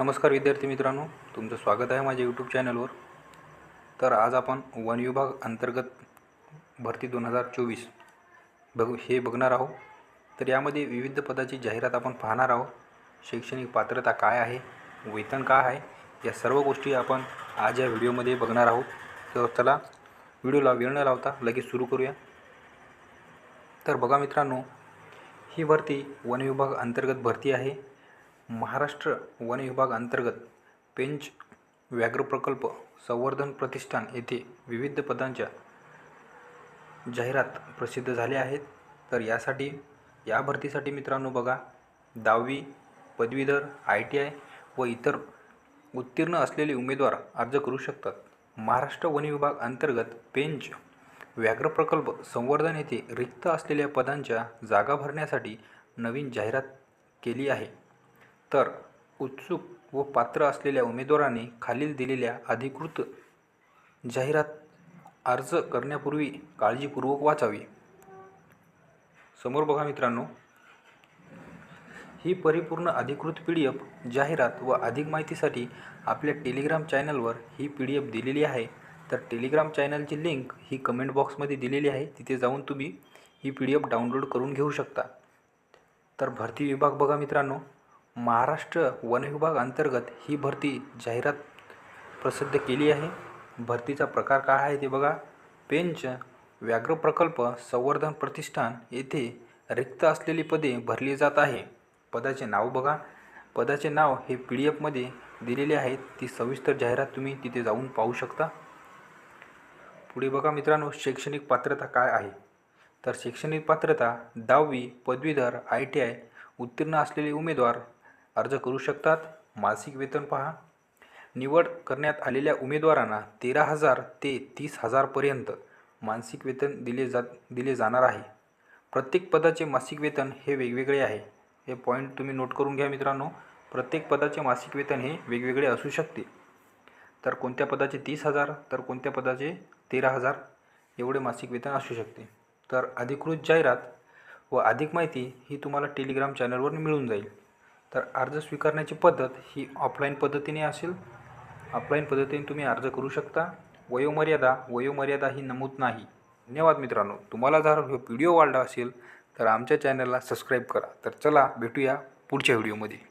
नमस्कार विद्यार्थी मित्रांनो तुमचं स्वागत आहे माझ्या यूट्यूब चॅनलवर तर आज आपण वन विभाग अंतर्गत भरती दोन हजार चोवीस बघू हे बघणार आहोत. तर यामध्ये विविध पदाची जाहिरात आपण पाहणार आहोत. शैक्षणिक पात्रता काय आहे? वेतन काय आहे? या सर्व गोष्टी आपण आज या व्हिडिओमध्ये बघणार आहोत. तर चला व्हिडिओला वेळ न लावता लगेच सुरू करूया. तर बघा मित्रांनो ही भरती वन विभाग अंतर्गत भरती आहे. महाराष्ट्र वन विभाग अंतर्गत पेंच व्याघ्र प्रकल्प संवर्धन प्रतिष्ठान येथे विविध पदांच्या जाहिरात प्रसिद्ध झाल्या आहेत. तर यासाठी या भरतीसाठी मित्रांनो बघा दहावी पदवीधर आय टी आय व इतर उत्तीर्ण असलेले उमेदवार अर्ज करू शकतात. महाराष्ट्र वन विभाग अंतर्गत पेंच व्याघ्र प्रकल्प संवर्धन येथे रिक्त असलेल्या पदांच्या जागा भरण्यासाठी नवीन जाहिरात केली आहे. तर उत्सुक व पात्र असलेल्या उमेदवाराने खालील दिलेल्या अधिकृत जाहिरात अर्ज करण्यापूर्वी काळजीपूर्वक वाचावी. समोर बघा मित्रांनो ही परिपूर्ण अधिकृत पी डी एफ जाहिरात व अधिक माहितीसाठी आपल्या टेलिग्राम चॅनलवर ही पी डी एफ दिलेली आहे. तर टेलिग्राम चॅनलची लिंक ही कमेंट बॉक्समध्ये दिलेली आहे. तिथे जाऊन तुम्ही ही पी डी एफ डाउनलोड करून घेऊ शकता. तर भरती विभाग बघा मित्रांनो महाराष्ट्र वन विभाग अंतर्गत ही भरती जाहिरात प्रसिद्ध केली आहे. भरतीचा प्रकार काय आहे ते बघा. पेंच व्याघ्र प्रकल्प संवर्धन प्रतिष्ठान येथे रिक्त असलेली पदे भरली जात आहे. पदाचे नाव बघा. पदाचे नाव हे पी डी एफमध्ये दिलेले आहेत ती सविस्तर जाहिरात तुम्ही तिथे जाऊन पाहू शकता. पुढे बघा मित्रांनो शैक्षणिक पात्रता काय आहे? तर शैक्षणिक पात्रता दहावी पदवीधर आय टी आय उत्तीर्ण असलेले उमेदवार अर्ज करू शकतात? मासिक वेतन पहा. निवड करण्यात आलेल्या उमेदवारांना तेरा हजार ते तीस हजारपर्यंत मासिक वेतन दिले जात दिले जाणार आहे. प्रत्येक पदाचे मासिक वेतन हे वेगवेगळे आहे. हे पॉईंट तुम्ही नोट करून घ्या मित्रांनो. प्रत्येक पदाचे मासिक वेतन हे वेगवेगळे असू शकते. तर कोणत्या पदाचे तीस हजार तर कोणत्या पदाचे तेरा हजार एवढे मासिक वेतन असू शकते. तर अधिकृत जाहिरात व अधिक माहिती ही तुम्हाला टेलिग्राम चॅनलवर मिळून जाईल. तर अर्ज स्वीकारण्याची पद्धत ही ऑफलाईन पद्धतीने असेल. ऑफलाईन पद्धतीने तुम्ही अर्ज करू शकता. वयोमर्यादा वयोमर्यादा ही नमूद नाही. धन्यवाद मित्रांनो. तुम्हाला जर व्हिडिओ आवडला असेल तर आमच्या चॅनलला सबस्क्राईब करा. तर चला भेटूया पुढच्या व्हिडिओमध्ये